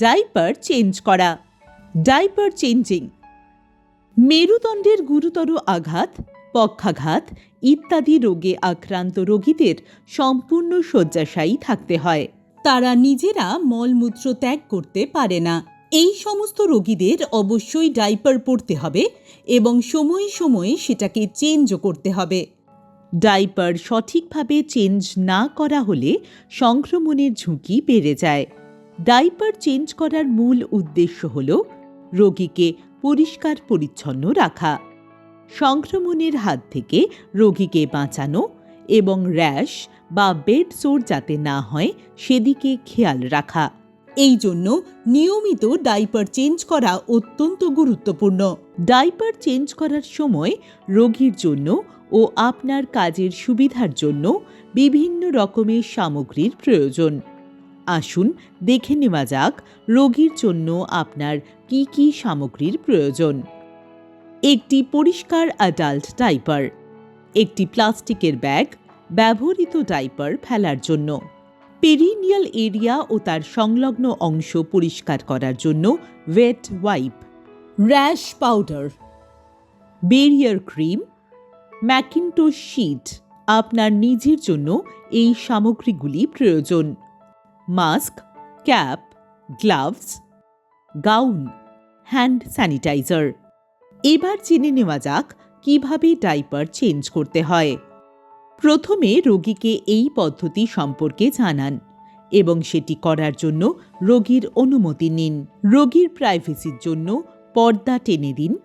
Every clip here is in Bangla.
ডাইপার চেঞ্জ করা। Diaper changing. মেরুদণ্ডের গুরুতর আঘাত, পক্ষাঘাত ইত্যাদি রোগে আক্রান্ত রোগীদের সম্পূর্ণ শয্যাশায়ী থাকতে হয়। তারা নিজেরা মলমূত্র ত্যাগ করতে পারে না। এই সমস্ত রোগীদের অবশ্যই ডাইপার পরতে হবে এবং সময়ে সময়ে সেটাকে চেঞ্জও করতে হবে। ডাইপার সঠিকভাবে চেঞ্জ না করা হলে সংক্রমণের ঝুঁকি বেড়ে যায়। ডাইপার চেঞ্জ করার মূল উদ্দেশ্য হল রোগীকে পরিষ্কার পরিচ্ছন্ন রাখা, সংক্রমণের হাত থেকে রোগীকে বাঁচানো এবং র্যাশ বা বেড সোর যাতে না হয় সেদিকে খেয়াল রাখা। এই জন্য নিয়মিত ডাইপার চেঞ্জ করা অত্যন্ত গুরুত্বপূর্ণ। ডাইপার চেঞ্জ করার সময় রোগীর জন্য ও আপনার কাজের সুবিধার জন্য বিভিন্ন রকমের সামগ্রীর প্রয়োজন। আসুন দেখে নেওয়া যাক রোগীর জন্য আপনার কি কি সামগ্রীর প্রয়োজন। একটি পরিষ্কার অ্যাডাল্ট ডাইপার একটি প্লাস্টিকের ব্যাগ, ব্যবহৃত ডাইপার ফেলার জন্য পেরিনিয়াল এরিয়া ও তার সংলগ্ন অংশ পরিষ্কার করার জন্য wet wipe rash powder barrier cream mackintosh sheet আপনার নিজের জন্য এই সামগ্রীগুলি প্রয়োজন। Mask cap gloves gown hand sanitiser এবার জেনে নেওয়া যাক কীভাবে ডাইপার চেঞ্জ করতে হয়। প্রথমে রোগীকে এই পদ্ধতি সম্পর্কে জানান এবং সেটি করার জন্য রোগীর অনুমতি নিন। রোগীর প্রাইভেসির জন্য পর্দা টেনে দিন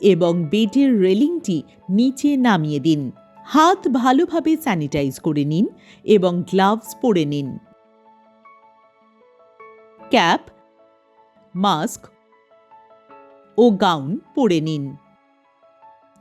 এবং বেডের রেলিংটি নিচে নামিয়ে দিন। হাত ভালোভাবে স্যানিটাইজ করে নিন এবং গ্লাভস পরে নিন। ক্যাপ, মাস্ক ও গাউন পরে নিন।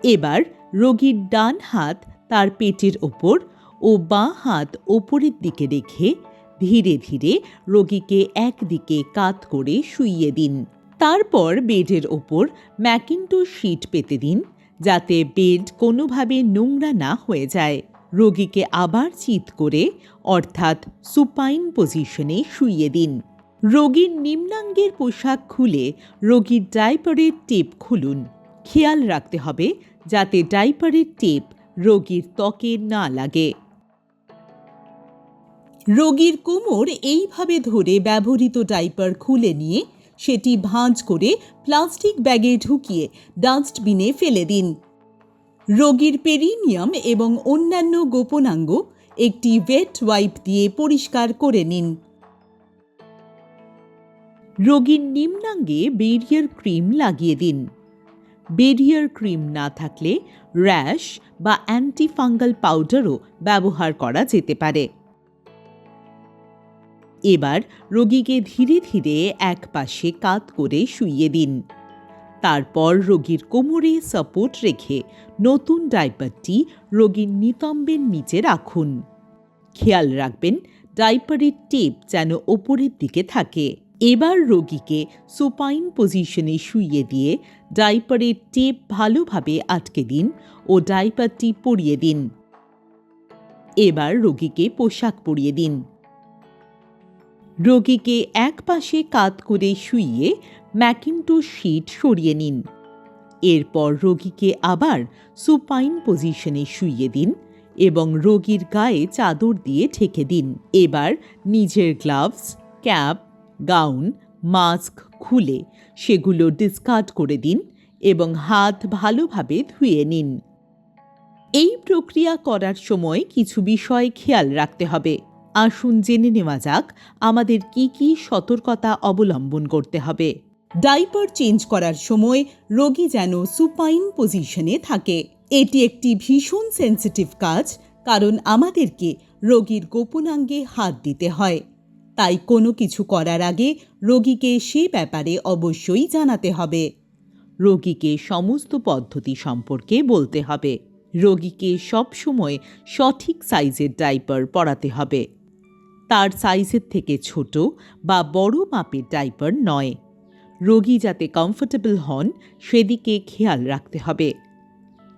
এবার রোগীর ডান হাত তার পেটের ওপর ও বাঁ হাত ওপরের দিকে রেখে ধীরে ধীরে রোগীকে একদিকে কাত করে শুইয়ে দিন। তারপর বেডের ওপর ম্যাকিন্টো শিট পেতে দিন, যাতে বেড কোনোভাবে নোংরা না হয়ে যায়। রোগীকে আবার চিত করে, অর্থাৎ সুপাইন পজিশনে শুইয়ে দিন। রোগীর নিম্নাঙ্গের পোশাক খুলে রোগীর ডাইপারের টেপ খুলুন। খেয়াল রাখতে হবে যাতে ডাইপারের টেপ রোগীর ত্বকে না লাগে। রোগীর কোমর এইভাবে ধরে ব্যবহৃত ডাইপার খুলে নিয়ে সেটি ভাঁজ করে প্লাস্টিক ব্যাগে ঢুকিয়ে ডাস্টবিনে ফেলে দিন। রোগীর পেরিনিয়াম এবং অন্যান্য গোপনাঙ্গ একটি ওয়েট ওয়াইপ দিয়ে পরিষ্কার করে নিন। রোগীর নিম্নাঙ্গে বেরিয়ার ক্রিম লাগিয়ে দিন। বেরিয়ার ক্রিম না থাকলে র্যাশ বা অ্যান্টিফাঙ্গাল পাউডারও ব্যবহার করা যেতে পারে। এবার রোগীকে ধীরে ধীরে এক পাশে কাত করে শুইয়ে দিন। তারপর রোগীর কোমরে সাপোর্ট রেখে নতুন ডাইপারটি রোগীর নিতম্বের নিচে রাখুন। খেয়াল রাখবেন, ডাইপারের টেপ যেন ওপরের দিকে থাকে। এবার রোগীকে সুপাইন পজিশনে শুইয়ে দিয়ে ডাইপারের টেপ ভালোভাবে আটকে দিন ও ডাইপারটি পরিয়ে দিন। এবার রোগীকে পোশাক পরিয়ে দিন। রোগীকে এক পাশে কাত করে শুইয়ে ম্যাকিন্টো শিট সরিয়ে নিন। এরপর রোগীকে আবার সুপাইন পজিশনে শুইয়ে দিন এবং রোগীর গায়ে চাদর দিয়ে ঠেকে দিন। এবার নিজের গ্লাভস ক্যাপ গাউন, মাস্ক, খুলে সেগুলো ডিসকার্ড করে দিন এবং হাত ভালোভাবে ধুয়ে নিন। এই প্রক্রিয়া করার সময় কিছু বিষয় খেয়াল রাখতে হবে। আসুন জেনে নেওয়া যাক আমাদের কি কি সতর্কতা অবলম্বন করতে হবে। ডাইপার চেঞ্জ করার সময় রোগী যেন সুপাইন পজিশনে থাকে। এটি একটি ভীষণ সেন্সিটিভ কাজ, কারণ আমাদেরকে রোগীর গোপনাঙ্গে হাত দিতে হয়। তাই কোনো কিছু করার আগে রোগীকে সে ব্যাপারে অবশ্যই জানাতে হবে। রোগীকে সমস্ত পদ্ধতি সম্পর্কে বলতে হবে। রোগীকে সবসময় সঠিক সাইজের ডাইপার পরাতে হবে। তার সাইজের থেকে ছোট বা বড় মাপের ডাইপার নয়। রোগী যাতে কমফোর্টেবল হন, সেদিকে খেয়াল রাখতে হবে।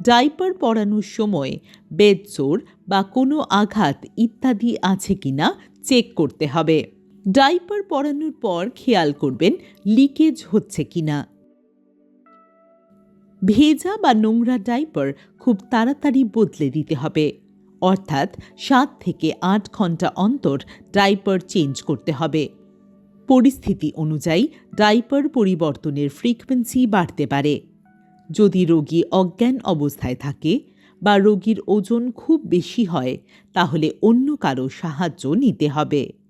ডাইপার পরানোর সময় বেডসোর বা কোনো আঘাত ইত্যাদি আছে কিনা চেক করতে হবে। ডাইপার পরানোর পর খেয়াল করবেন লিকেজ হচ্ছে কিনা। ভেজা বা নোংরা ডাইপার খুব তাড়াতাড়ি বদলে দিতে হবে। অর্থাৎ সাত থেকে আট ঘণ্টা অন্তর ডাইপার চেঞ্জ করতে হবে। পরিস্থিতি অনুযায়ী ডাইপার পরিবর্তনের ফ্রিকোয়েন্সি বাড়তে পারে। যদি রোগী অজ্ঞান অবস্থায় থাকে বা রোগীর ওজন খুব বেশি হয়, তাহলে অন্য কারও সাহায্য নিতে হবে।